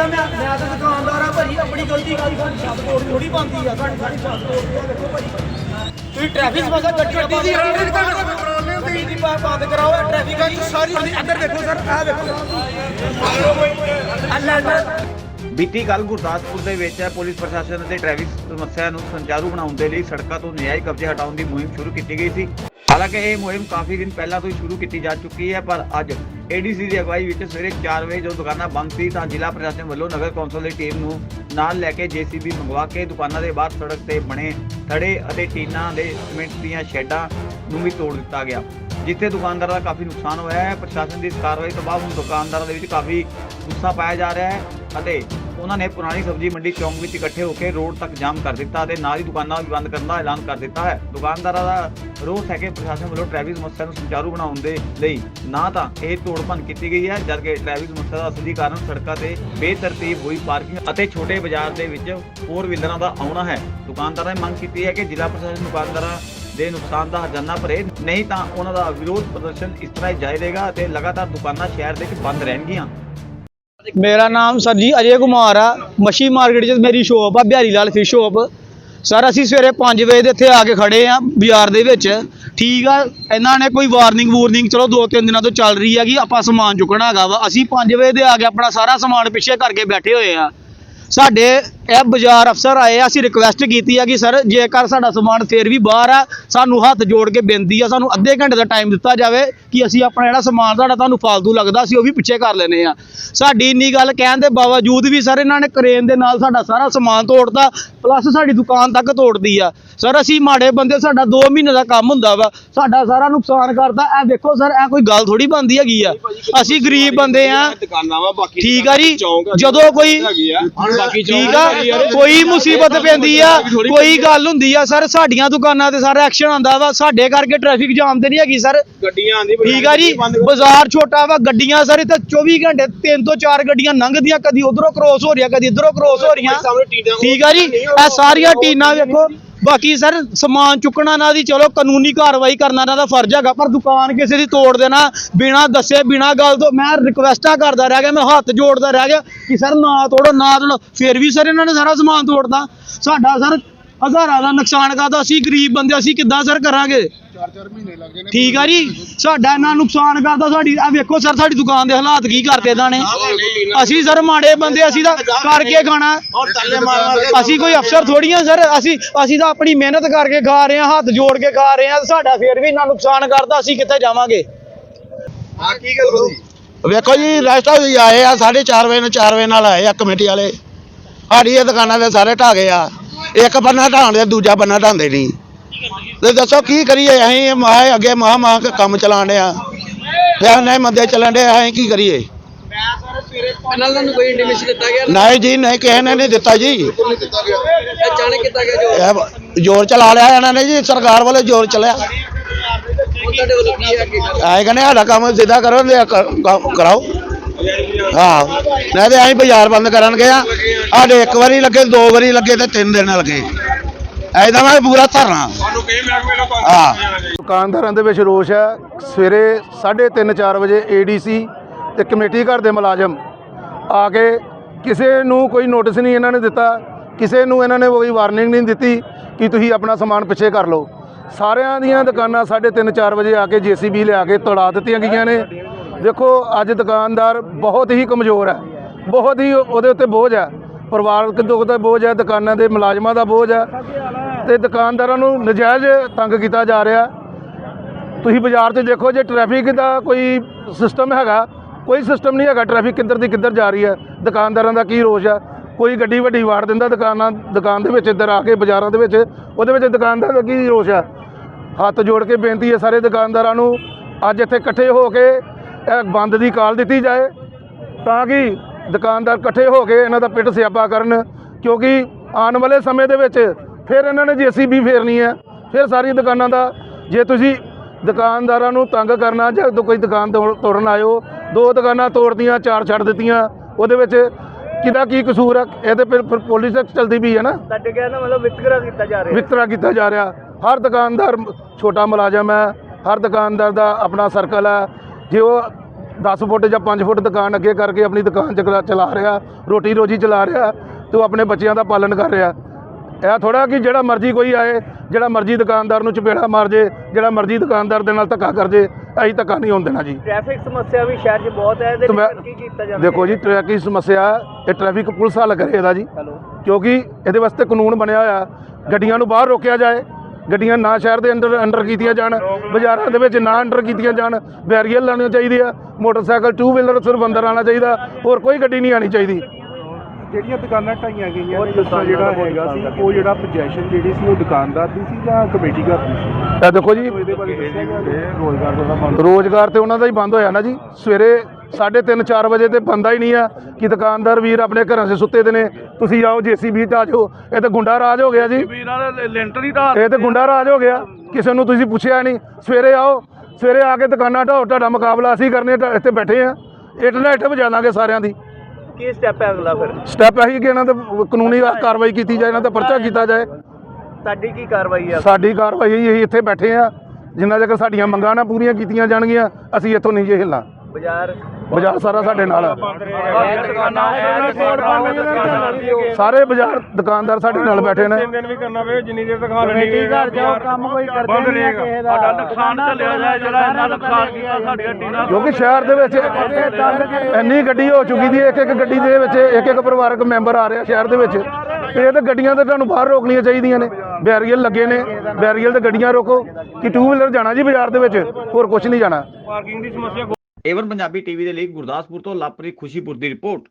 ਆ ਮੈਂ ਮੈਂ ਤਾਂ ਦੁਕਾਨਦਾਰ ਆ ਭਾਜੀ ਆਪਣੀ ਗਲਤੀ ਕਾਹਦੀ ਸਾਡੀ ਛੱਤ ਤੋੜ ਥੋੜੀ ਬੰਦੀ ਆ। ਸਾਡੀ ਸਾਡੀ ਤੋੜਦੀ ਆ ਦੇਖੋ ਭਾਜੀ। ਤੁਸੀਂ ਟ੍ਰੈਫਿਕ ਸਮੱਸਿਆ ਗੱਡੀ ਗੱਡੀ ਦੀ ਗੱਡੀ ਦੀ ਬਾਹਰ ਬੰਦ ਕਰਾਓ ਇਹ ਟ੍ਰੈਫਿਕ ਦੀ। ਸਾਰੀ ਇੱਧਰ ਦੇਖੋ ਸਰ ਆਹ ਦੇਖੋ। ਅੱਲਾ ਅੱਲਾ। ਬੀਤੀ ਕੱਲ ਗੁਰਦਾਸਪੁਰ ਦੇ ਵਿੱਚ ਪੁਲਿਸ ਪ੍ਰਸ਼ਾਸਨ ਅਤੇ ਟ੍ਰੈਫਿਕ ਸਮੱਸਿਆ ਨੂੰ ਸੰਚਾਰੂ ਬਣਾਉਣ ਦੇ ਲਈ ਸੜਕਾਂ ਤੋਂ ਨਿਆਇ ਕਬਜ਼ੇ ਹਟਾਉਣ ਦੀ ਮੁਹਿੰਮ ਸ਼ੁਰੂ ਕੀਤੀ ਗਈ ਸੀ। ਹਾਲਾਂਕਿ ਇਹ ਮੁਹਿੰਮ ਕਾਫੀ ਦਿਨ ਪਹਿਲਾਂ ਤੋਂ ਹੀ ਸ਼ੁਰੂ ਕੀਤੀ ਜਾ ਚੁੱਕੀ ਹੈ, ਪਰ ਅੱਜ ਏਡੀਸੀ ਦੀ ਅਗਵਾਈ ਵਿੱਚ ਸਵੇਰੇ 4 ਵਜੇ ਜਦੋਂ ਦੁਕਾਨਾਂ ਬੰਦ ਸੀ ਤਾਂ ਜ਼ਿਲ੍ਹਾ ਪ੍ਰਸ਼ਾਸਨ ਵੱਲੋਂ ਨਗਰ ਕੌਂਸਲ ਦੀ ਟੀਮ ਨੂੰ ਨਾਲ ਲੈ ਕੇ ਜੀਸੀਬੀ ਮੰਗਵਾ ਕੇ ਦੁਕਾਨਾਂ ਦੇ ਬਾਹਰ ਸੜਕ ਤੇ ਬਣੇ ਥੜੇ ਅਤੇ ਟੀਨਾਂ ਦੇ ਸੀਮੈਂਟ ਦੀਆਂ ਸ਼ੈੱਡਾਂ ਨੂੰ ਵੀ ਤੋੜ ਦਿੱਤਾ ਗਿਆ, ਜਿੱਥੇ ਦੁਕਾਨਦਾਰਾਂ ਦਾ ਕਾਫੀ ਨੁਕਸਾਨ ਹੋਇਆ ਹੈ। ਪ੍ਰਸ਼ਾਸਨ ਦੀ ਇਸ ਕਾਰਵਾਈ ਤੋਂ ਬਾਅਦ ਹੁਣ ਦੁਕਾਨਦਾਰਾਂ ਦੇ ਵਿੱਚ ਕਾਫੀ ਗੁੱਸਾ ਪਾਇਆ ਜਾ ਰਿਹਾ ਹੈ ਅਤੇ ਉਹਨਾਂ ਨੇ ਪੁਰਾਣੀ ਸਬਜ਼ੀ ਮੰਡੀ ਚੌਂਕ ਵਿੱਚ ਇਕੱਠੇ ਹੋ ਕੇ ਰੋਡ ਤੱਕ ਜਾਮ ਕਰ ਦਿੱਤਾ ਅਤੇ ਨਾਲ ਹੀ ਦੁਕਾਨਾਂ ਵੀ ਬੰਦ ਕਰਨ ਦਾ ਐਲਾਨ ਕਰ ਦਿੱਤਾ ਹੈ। ਦੁਕਾਨਦਾਰਾਂ ਦਾ ਰੋਸ ਹੈ ਕਿ ਪ੍ਰਸ਼ਾਸਨ ਵੱਲੋਂ ਟ੍ਰੈਫਿਕ ਸਮੱਸਿਆ ਨੂੰ ਸੁਚਾਰੂ ਬਣਾਉਣ ਦੇ ਲਈ ਨਾ ਤਾਂ ਇਹ ਤੋੜ ਭੰਨ ਕੀਤੀ ਗਈ ਹੈ ਜਦਕਿ ਟ੍ਰੈਫਿਕ ਸਮੱਸਿਆ ਦਾ ਅਸਲੀ ਕਾਰਨ ਸੜਕਾਂ ਤੇ ਬੇਤਰਤੀਬ ਹੋਈ ਪਾਰਕਿੰਗ ਅਤੇ ਛੋਟੇ ਬਾਜ਼ਾਰ ਦੇ ਵਿੱਚ ਫੋਰ ਵੀਲਰਾਂ ਦਾ ਆਉਣਾ ਹੈ। ਦੁਕਾਨਦਾਰਾਂ ਨੇ ਮੰਗ ਕੀਤੀ ਹੈ ਕਿ ਜ਼ਿਲ੍ਹਾ ਪ੍ਰਸ਼ਾਸਨ ਦੁਕਾਨਦਾਰਾਂ ਦੇ ਨੁਕਸਾਨ ਦਾ ਹਰਜਾਨਾ ਭਰੇ, ਨਹੀਂ ਤਾਂ ਉਹਨਾਂ ਦਾ ਵਿਰੋਧ ਪ੍ਰਦਰਸ਼ਨ ਇਸ ਤਰ੍ਹਾਂ ਹੀ ਜਾਰੀ ਰਹੇਗਾ ਅਤੇ ਲਗਾਤਾਰ ਦੁਕਾਨਾਂ ਸ਼ਹਿਰ ਦੇ ਵਿੱਚ ਬੰਦ ਰਹਿਣਗੀਆਂ। ਮੇਰਾ ਨਾਮ ਸਰ ਜੀ ਅਜੇ ਕੁਮਾਰ ਆ। ਮੱਛੀ ਮਾਰਕੀਟ 'ਚ ਮੇਰੀ ਸ਼ੋਪ ਆ, Bihari Lal fish shop sir, ਅਸੀਂ ਸਵੇਰੇ 5 ਵਜੇ ਦੇ ਇੱਥੇ ਆ ਕੇ ਖੜੇ ਆ ਬਾਜ਼ਾਰ ਦੇ ਵਿੱਚ। ਠੀਕ ਆ, ਇਹਨਾਂ ਨੇ ਕੋਈ ਵਾਰਨਿੰਗ ਵੂਰਨਿੰਗ ਚਲੋ ਦੋ ਤਿੰਨ ਦਿਨਾਂ ਤੋਂ ਚੱਲ ਰਹੀ ਹੈਗੀ, ਆਪਾਂ ਸਮਾਨ ਚੁੱਕਣਾ ਹੈਗਾ ਵਾ। ਅਸੀਂ 5 ਵਜੇ ਦੇ ਆ ਕੇ ਆਪਣਾ ਸਾਰਾ ਸਮਾਨ ਪਿੱਛੇ ਕਰਕੇ ਬੈਠੇ ਹੋਏ ਆ। ਸਾਡੇ ਇਹ ਬਾਜ਼ਾਰ ਅਫਸਰ ਆਏ ਆ ਅਸੀਂ ਰਿਕੁਐਸਟ ਕੀਤੀ ਆ ਕਿ ਸਰ ਜੇਕਰ ਸਾਡਾ ਸਮਾਨ ਫੇਰ ਵੀ ਬਾਹਰ ਆ ਸਾਨੂੰ ਹੱਥ ਜੋੜ ਕੇ ਬੇਨਤੀ ਆ ਸਾਨੂੰ ਅੱਧੇ ਘੰਟੇ ਦਾ ਟਾਈਮ ਦਿੱਤਾ ਜਾਵੇ ਕਿ ਅਸੀਂ ਆਪਣਾ ਜਿਹੜਾ ਸਮਾਨ ਸਾਡਾ ਤੁਹਾਨੂੰ ਫਾਲਤੂ ਲੱਗਦਾ ਸੀ ਉਹ ਵੀ ਪਿੱਛੇ ਕਰ ਲੈਨੇ ਆ। ਸਾਡੀ ਇੰਨੀ ਗੱਲ ਕਹਿਣ ਦੇ ਬਾਵਜੂਦ ਵੀ ਸਰ ਇਹਨਾਂ ਨੇ ਕਰੇਨ ਦੇ ਨਾਲ ਸਾਡਾ ਸਾਰਾ ਸਮਾਨ ਤੋੜਤਾ ਪਲੱਸ ਸਾਡੀ ਦੁਕਾਨ ਤੱਕ ਤੋੜਦੀ ਆ। ਸਰ ਅਸੀਂ ਮਾੜੇ ਬੰਦੇ ਸਾਡਾ 2 ਮਹੀਨੇ ਦਾ ਕੰਮ ਹੁੰਦਾ ਵਾ ਸਾਡਾ ਸਾਰਾ ਨੁਕਸਾਨ ਕਰਤਾ। ਇਹ ਵੇਖੋ ਸਰ ਇਹ ਕੋਈ ਗੱਲ ਥੋੜੀ ਬੰਦੀ ਹੈਗੀ ਆ। ਅਸੀਂ ਗਰੀਬ ਬੰਦੇ ਆ। ਠੀਕ ਆ ਜੀ ਜਦੋਂ ਕੋਈ ਠੀਕ ਆ ਕੋਈ ਮੁਸੀਬਤ ਪੈਂਦੀ ਆ ਕੋਈ ਗੱਲ ਹੁੰਦੀ ਆ ਸਰ ਸਾਡੀਆਂ ਦੁਕਾਨਾਂ ਤੇ ਸਾਰਾ ਐਕਸ਼ਨ ਆਉਂਦਾ ਵਾ ਸਾਡੇ ਕਰਕੇ ਟ੍ਰੈਫਿਕ ਜਾਮ ਤੇ ਨਹੀਂ ਹੈਗੀ ਸਰ। ਗੱਡੀਆਂ ਆਂਦੀ ਠੀਕ ਆ ਜੀ ਬਾਜ਼ਾਰ ਛੋਟਾ ਵਾ ਗੱਡੀਆਂ ਸਰ ਇੱਥੇ 24 ਘੰਟੇ ਤਿੰਨ ਤੋਂ ਚਾਰ ਗੱਡੀਆਂ ਲੰਘਦੀਆਂ ਕਦੀ ਉਧਰੋਂ ਕ੍ਰੋਸ ਹੋ ਰਹੀਆਂ ਕਦੀ ਇਧਰੋਂ ਕ੍ਰੋਸ ਹੋ ਰਹੀਆਂ। ਠੀਕ ਆ ਜੀ ਇਹ ਸਾਰੀਆਂ ਟੀਨਾਂ ਵੇਖੋ। ਬਾਕੀ ਸਰ, ਸਮਾਨ ਚੁੱਕਣਾ ਨਾ ਦੀ ਚਲੋ ਕਾਨੂੰਨੀ ਕਾਰਵਾਈ ਕਰਨਾ ਇਹਨਾਂ ਦਾ ਫਰਜ਼ ਹੈਗਾ, ਪਰ ਦੁਕਾਨ ਕਿਸੇ ਦੀ ਤੋੜ ਦੇਣਾ, ਬਿਨਾ ਦੱਸੇ, ਬਿਨਾ ਗੱਲ ਤੋਂ, ਮੈਂ ਰਿਕਵੈਸਟਾਂ ਕਰਦਾ ਰਹਿ ਗਿਆ, ਮੈਂ ਹੱਥ ਜੋੜਦਾ ਰਹਿ ਗਿਆ ਕਿ ਸਰ ਨਾ ਤੋੜੋ ਨਾ ਤੋੜੋ, ਫਿਰ ਵੀ ਸਰ ਇਹਨਾਂ ਨੇ ਸਾਰਾ ਸਮਾਨ ਤੋੜਦਾ ਸਾਡਾ ਸਰ ਹਜ਼ਾਰਾਂ ਦਾ ਨੁਕਸਾਨ ਕਰਦਾ ਅਸੀਂ ਗਰੀਬ ਬੰਦੇ ਅਸੀਂ ਕਿੱਦਾਂ ਸਰ ਕਰਾਂਗੇ? ਠੀਕ ਆ ਜੀ? ਸਾਡਾ ਇੰਨਾ ਨੁਕਸਾਨ ਕਰਦਾ ਸਾਡੀ ਆ ਵੇਖੋ ਸਰ ਸਾਡੀ ਦੁਕਾਨ ਦੇ ਹਾਲਾਤ ਕੀ ਕਰਤੇ ਇਹਨਾਂ ਨੇ ਅਸੀਂ ਸਰ ਮਾੜੇ ਬੰਦੇ ਅਸੀਂ ਤਾਂ ਕਰਕੇ ਖਾਣਾ। ਅਸੀਂ ਕੋਈ ਅਫਸਰ ਥੋੜੀ ਆ ਸਰ ਅਸੀਂ ਅਸੀਂ ਤਾਂ ਆਪਣੀ ਮਿਹਨਤ ਕਰਕੇ ਖਾ ਰਹੇ ਹਾਂ ਹੱਥ ਜੋੜ ਕੇ ਖਾ ਰਹੇ ਹਾਂ ਸਾਡਾ ਫੇਰ ਵੀ ਇੰਨਾ ਨੁਕਸਾਨ ਕਰਦਾ ਅਸੀਂ ਕਿੱਥੇ ਜਾਵਾਂਗੇ? ਹਾਂ ਕੀ ਗੱਲ ਤੁਸੀਂ ਵੇਖੋ ਜੀ ਰਾਸਤਾ ਵੀ ਆਏ ਆ 4:30 ਵਜੇ ਨੂੰ 4 ਵਜੇ ਨਾਲ ਆਏ ਆ ਕਮੇਟੀ ਵਾਲੇ। ਸਾਡੀ ਇਹ ਦੁਕਾਨਾਂ ਦੇ ਸਾਰੇ ਢਾਹ ਗਏ ਆ। ਇੱਕ ਬੰਨਾ ਢਾਉਂਦੇ ਦੂਜਾ ਬੰਨਾ ਢਾਉਂਦੇ ਨਹੀਂ। ਤੇ ਦੱਸੋ ਕੀ ਕਰੀਏ? ਅਸੀਂ ਮਾਹ ਅੱਗੇ ਮਾਹ ਮਾਹ ਕੇ ਕੰਮ ਚਲਾਣ ਡਿਆ। ਫਿਰ ਨਹੀਂ ਮੰਦੇ ਚੱਲਣ ਦੇ ਅਸੀਂ ਕੀ ਕਰੀਏ? ਨਾਲ ਤੁਹਾਨੂੰ ਕੋਈ ਇੰਟੀਮੇਸ਼ਨ ਦਿੱਤਾ ਗਿਆ? ਨਹੀਂ ਜੀ ਨਹੀਂ ਕਿਸੇ ਨੇ ਨਹੀਂ ਦਿੱਤਾ ਜੀ। ਅਚਾਨਕ ਕੀਤਾ ਗਿਆ ਜੋ ਇਹ ਜ਼ੋਰ ਚਲਾ ਲਿਆ ਇਹਨਾਂ ਨੇ ਜੀ ਸਰਕਾਰ ਵੱਲੋਂ ਜ਼ੋਰ ਚਲਿਆ। ਤੁਹਾਡੇ ਵੱਲੋਂ ਕੀ ਹੈ ਕਿ ਆਏ ਕਹਿੰਦੇ ਸਾਡਾ ਕੰਮ ਸਿੱਧਾ ਕਰੋ ਕਰਾਓ। ਹਾਂ ਨਹੀਂ ਤੇ ਅਸੀਂ ਬਾਜ਼ਾਰ ਬੰਦ ਕਰਨਗੇ ਆ। ਸਾਡੇ ਇੱਕ ਵਾਰੀ ਲੱਗੇ ਦੋ ਵਾਰੀ ਲੱਗੇ ਤੇ ਤਿੰਨ ਦਿਨ ਲੱਗੇ। ਐਦਾਂ ਮੈਂ ਪੂਰਾ ਧਰਨਾ। ਤੁਹਾਨੂੰ ਕਹੇ ਮੈਂ ਮੇਰੇ ਕੋਲ ਹਾਂ। ਦੁਕਾਨਦਾਰਾਂ ਦੇ ਵਿੱਚ ਰੋਸ਼ ਹੈ। ਸਵੇਰੇ 3:30 4 ਵਜੇ ਏਡੀਸੀ ਤੇ ਕਮੇਟੀ ਘਰ ਦੇ ਮੁਲਾਜ਼ਮ ਆ ਕੇ ਕਿਸੇ ਨੂੰ ਕੋਈ ਨੋਟਿਸ ਨਹੀਂ ਇਹਨਾਂ ਨੇ ਦਿੱਤਾ ਕਿਸੇ ਨੂੰ ਇਹਨਾਂ ਨੇ ਕੋਈ ਵਾਰਨਿੰਗ ਨਹੀਂ ਦਿੱਤੀ ਕਿ ਤੁਸੀਂ ਆਪਣਾ ਸਮਾਨ ਪਿੱਛੇ ਕਰ ਲਓ। ਸਾਰਿਆਂ ਦੀਆਂ ਦੁਕਾਨਾਂ 3:30 4 ਵਜੇ ਆ ਕੇ ਜੀਸੀਬੀ ਲਿਆ ਕੇ ਤੜਾ ਦਿੱਤੀਆਂ ਗਈਆਂ ਨੇ। ਦੇਖੋ ਅੱਜ ਦੁਕਾਨਦਾਰ ਬਹੁਤ ਹੀ ਕਮਜ਼ੋਰ ਹੈ। ਬਹੁਤ ਹੀ ਉਹਦੇ ਉੱਤੇ ਬੋਝ ਹੈ। ਪਰਿਵਾਰਕ ਦੁੱਖ ਦਾ ਬੋਝ ਹੈ, ਦੁਕਾਨਾਂ ਦੇ ਮੁਲਾਜ਼ਮਾਂ ਦਾ ਬੋਝ ਹੈ ਤੇ ਦੁਕਾਨਦਾਰਾਂ ਨੂੰ ਨਜਾਇਜ਼ ਤੰਗ ਕੀਤਾ ਜਾ ਰਿਹਾ। ਤੁਸੀਂ ਬਾਜ਼ਾਰ 'ਚ ਦੇਖੋ, ਜੇ ਟ੍ਰੈਫਿਕ ਦਾ ਕੋਈ ਸਿਸਟਮ ਹੈਗਾ, ਕੋਈ ਸਿਸਟਮ ਨਹੀਂ ਹੈਗਾ ਟ੍ਰੈਫਿਕ ਕਿੱਧਰ ਦੀ ਕਿੱਧਰ ਜਾ ਰਹੀ ਹੈ, ਦੁਕਾਨਦਾਰਾਂ ਦਾ ਕੀ ਰੋਸ਼ ਹੈ? ਕੋਈ ਗੱਡੀ ਵੱਡੀ ਵਾੜ ਦਿੰਦਾ ਦੁਕਾਨਾਂ, ਦੁਕਾਨ ਦੇ ਵਿੱਚ ਇੱਧਰ ਆ ਕੇ ਬਾਜ਼ਾਰਾਂ ਦੇ ਵਿੱਚ, ਉਹਦੇ ਵਿੱਚ ਦੁਕਾਨਦਾਰ ਦਾ ਕੀ ਰੋਸ਼ ਹੈ? ਹੱਥ ਜੋੜ ਕੇ ਬੇਨਤੀ ਹੈ ਸਾਰੇ ਦੁਕਾਨਦਾਰਾਂ ਨੂੰ, ਅੱਜ ਇੱਥੇ ਇਕੱਠੇ ਹੋ ਕੇ ਇਹ ਬੰਦ ਦੀ ਕਾਲ ਦਿੱਤੀ ਜਾਏ, ਤਾਂ ਕਿ ਦੁਕਾਨਦਾਰ ਇਕੱਠੇ ਹੋ ਕੇ ਇਹਨਾਂ ਦਾ ਪਿੱਟ ਸਿਆਪਾ ਕਰਨ ਕਿਉਂਕਿ ਆਉਣ ਵਾਲੇ ਸਮੇਂ ਦੇ ਵਿੱਚ ਫਿਰ ਇਹਨਾਂ ਨੇ ਜੀਸੀਬੀ ਫੇਰਨੀ ਹੈ। ਫਿਰ ਸਾਰੀ ਦੁਕਾਨਾਂ ਦਾ ਜੇ ਤੁਸੀਂ ਦੁਕਾਨਦਾਰਾਂ ਨੂੰ ਤੰਗ ਕਰਨਾ ਜਾਂ ਕੋਈ ਦੁਕਾਨ ਤੋੜ- ਤੋੜਨ ਆਇਓ ਦੋ ਦੁਕਾਨਾਂ ਤੋੜਦੀਆਂ ਚਾਰ ਛੱਡ ਦਿੱਤੀਆਂ ਉਹਦੇ ਵਿੱਚ ਕਿਹਦਾ ਕੀ ਕਸੂਰ ਹੈ? ਇਹ ਤੇ ਫਿਰ ਪੁਲਿਸ ਚਲਦੀ ਵੀ ਹੈ ਨਾ। ਕਹਿਣ ਦਾ ਮਤਲਬ ਵਿਤਕਰਾ ਕੀਤਾ ਜਾ ਰਿਹਾ ਵਿਤਕਰਾ ਕੀਤਾ ਜਾ ਰਿਹਾ। ਹਰ ਦੁਕਾਨਦਾਰ ਛੋਟਾ ਮੁਲਾਜ਼ਮ ਹੈ ਹਰ ਦੁਕਾਨਦਾਰ ਦਾ ਆਪਣਾ ਸਰਕਲ ਹੈ। ਜੇ ਉਹ 10 ਫੁੱਟ ਜਾਂ 5 ਫੁੱਟ ਦੁਕਾਨ ਅੱਗੇ ਕਰਕੇ ਆਪਣੀ ਦੁਕਾਨ ਚਲਾ ਚਲਾ ਰਿਹਾ ਰੋਟੀ ਰੋਜੀ ਚਲਾ ਰਿਹਾ ਤੇ ਉਹ ਆਪਣੇ ਬੱਚਿਆਂ ਦਾ ਪਾਲਣ ਕਰ ਰਿਹਾ। ਇਹ ਥੋੜਾ ਕਿ ਜਿਹੜਾ ਮਰਜ਼ੀ ਕੋਈ ਆਏ ਜਿਹੜਾ ਮਰਜ਼ੀ ਦੁਕਾਨਦਾਰ ਨੂੰ ਚਪੇੜਾ ਮਾਰ ਜੇ ਜਿਹੜਾ ਮਰਜ਼ੀ ਦੁਕਾਨਦਾਰ ਦੇ ਨਾਲ ਧੱਕਾ ਕਰ ਜੇ ਅਸੀਂ ਧੱਕਾ ਨਹੀਂ ਹੋਣ ਦੇਣਾ ਜੀ। ਟ੍ਰੈਫਿਕ ਸਮੱਸਿਆ ਵੀ ਸ਼ਹਿਰ 'ਚ ਬਹੁਤ ਹੈ ਇਹਦੇ ਲਈ ਕੀ ਕੀਤਾ ਜਾਂਦਾ ਦੇਖੋ ਜੀ ਟ੍ਰੈਫਿਕ ਸਮੱਸਿਆ ਇਹ ਟ੍ਰੈਫਿਕ ਪੁਲਿਸ ਹੱਲ ਕਰੇ ਇਹਦਾ ਜੀ। ਕਿਉਂਕਿ ਇਹਦੇ ਵਾਸਤੇ ਕਾਨੂੰਨ ਬਣਿਆ ਹੋਇਆ ਗੱਡੀਆਂ ਨੂੰ ਬਾਹਰ ਰੋਕਿਆ ਜਾਏ ਗੱਡੀਆਂ ਨਾ ਸ਼ਹਿਰ ਦੇ ਅੰਦਰ ਅੰਡਰ ਕੀਤੀਆਂ ਜਾਣ ਬਾਜ਼ਾਰਾਂ ਦੇ ਵਿੱਚ ਨਾ ਅੰਡਰ ਕੀਤੀਆਂ ਜਾਣ ਬੈਰੀਅਰ ਲਾਉਣੇ ਚਾਹੀਦੇ ਆ ਮੋਟਰਸਾਈਕਲ ਟੂ ਵੀਲਰ ਸਿਰਫ ਅੰਦਰ ਆਉਣਾ ਚਾਹੀਦਾ ਹੋਰ ਕੋਈ ਗੱਡੀ ਨਹੀਂ ਆਣੀ ਚਾਹੀਦੀ। ਜਿਹੜੀਆਂ ਦੁਕਾਨਾਂ ਢਾਈਆਂ ਗਈਆਂ ਨੇ ਜਿਹੜਾ ਹੈਗਾ ਸੀ ਉਹ ਜਿਹੜਾ ਪੋਜੀਸ਼ਨ ਜਿਹੜੀ ਸੀ ਉਹ ਦੁਕਾਨਦਾਰ ਦੀ ਸੀ ਜਾਂ ਕਮੇਟੀ ਘਰ ਦੀ ਸੀ? ਇਹ ਦੇਖੋ ਜੀ ਰੋਜ਼ਗਾਰ ਤੇ ਉਹਨਾਂ ਦਾ ਹੀ ਬੰਦ ਹੋਇਆ ਨਾ ਜੀ ਸਵੇਰੇ 3:30 4 ਵਜੇ ਤੇ ਬੰਦਾ ਹੀ ਨਹੀਂ ਆ ਕਿ ਦੁਕਾਨਦਾਰ ਵੀਰ ਆਪਣੇ ਘਰਾਂ 'ਚ ਸੁੱਤੇ ਦੇ ਨੇ। ਤੁਸੀਂ ਆਓ ਜੀਸੀਬੀ ਤੇ ਆ ਜਾਓ। ਇਹ ਤਾਂ ਗੁੰਡਾ ਰਾਜ ਹੋ ਗਿਆ ਜੀ। ਲੈਂਟਰ ਹੀ ਢਾਹ ਇਹ ਤੇ ਗੁੰਡਾ ਰਾਜ ਹੋ ਗਿਆ। ਕਿਸੇ ਨੂੰ ਤੁਸੀਂ ਪੁੱਛਿਆ ਨਹੀਂ। ਸਵੇਰੇ ਆਓ। ਸਵੇਰੇ ਆ ਕੇ ਦੁਕਾਨਾਂ ਢਾਓ ਤੁਹਾਡਾ ਮੁਕਾਬਲਾ ਅਸੀਂ ਕਰਨੇ ਇੱਥੇ ਬੈਠੇ ਆ। ਇੱਟ ਨਾਲ ਇੱਟ ਵਜਾ ਦਾਂਗੇ ਸਾਰਿਆਂ ਦੀ। ਕੀ ਸਟੈਪ ਹੈ ਅਗਲਾ ਫਿਰ? ਸਟੈਪ ਇਹੀ ਕਿ ਇਹਨਾਂ ਤੇ ਕਾਨੂੰਨੀ ਕਾਰਵਾਈ ਕੀਤੀ ਜਾਏ ਇਹਨਾਂ ਤੇ ਪਰਚਾ ਕੀਤਾ ਜਾਏ। ਤੁਹਾਡੀ ਕੀ ਕਾਰਵਾਈ ਹੈ ਸਾਡੀ ਕਾਰਵਾਈ ਇਹੀ ਇੱਥੇ ਬੈਠੇ ਆ। ਜਿੰਨਾ ਚਿਰ ਸਾਡੀਆਂ ਮੰਗਾਂ ਨਾ ਪੂਰੀਆਂ ਕੀਤੀਆਂ ਜਾਣਗੀਆਂ ਅਸੀਂ ਇੱਥੋਂ ਨਹੀਂ ਜੇ ਹਿੱਲਣਾ। ਬਾਜ਼ਾਰ ਬਾਜ਼ਾਰ ਸਾਰਾ ਸਾਡੇ ਨਾਲ ਆ। ਸਾਰੇ ਬਾਜ਼ਾਰ ਦੁਕਾਨਦਾਰ ਸਾਡੇ ਨਾਲ ਬੈਠੇ ਨੇ। ਦਿਨ ਵੀ ਕਰਨਾ ਪਏ ਜਿੰਨੀ ਦੇਰ ਤੱਕ ਹਾਲ ਨਹੀਂ ਘਰ ਜਾਓ ਕੰਮ ਕੋਈ ਕਰਦੇ ਰਹੇਗਾ। ਸਾਡਾ ਨੁਕਸਾਨ ਚੱਲਿਆ ਜਾਏ ਜਿਹੜਾ ਇੰਨਾ ਨੁਕਸਾਨ ਕੀਤਾ ਸਾਡੀਆਂ ਟੀਨਾਂ ਕਿਉਂਕਿ ਸ਼ਹਿਰ ਦੇ ਵਿੱਚ ਇੰਨੀ ਗੱਡੀ ਹੋ ਚੁੱਕੀ ਦੀ ਇੱਕ ਇੱਕ ਗੱਡੀ ਦੇ ਵਿੱਚ ਇੱਕ ਇੱਕ ਪਰਿਵਾਰਕ ਮੈਂਬਰ ਆ ਰਿਹਾ ਸ਼ਹਿਰ ਦੇ ਵਿੱਚ। ਤੇ ਇਹ ਤਾਂ ਗੱਡੀਆਂ ਤਾਂ ਤੁਹਾਨੂੰ ਬਾਹਰ ਰੋਕਣੀਆਂ ਚਾਹੀਦੀਆਂ ਨੇ। ਬੈਰੀਅਰ ਲੱਗੇ ਨੇ। ਬੈਰੀਅਰ ਤੇ ਗੱਡੀਆਂ ਰੋਕੋ। ਕਿ ਟੂ ਵੀਲਰ ਜਾਣਾ ਜੀ ਬਾਜ਼ਾਰ ਦੇ ਵਿੱਚ? ਹੋਰ ਕੁਝ ਨਹੀਂ ਜਾਣਾ। ਪਾਰਕਿੰਗ ਦੀ ਸਮੱਸਿਆ ਏਵਨ ਪੰਜਾਬੀ ਟੀਵੀ ਦੇ ਲਈ ਗੁਰਦਾਸਪੁਰ ਤੋਂ ਲਾਪਰੀ ਖੁਸ਼ੀਪੁਰ ਦੀ ਰਿਪੋਰਟ।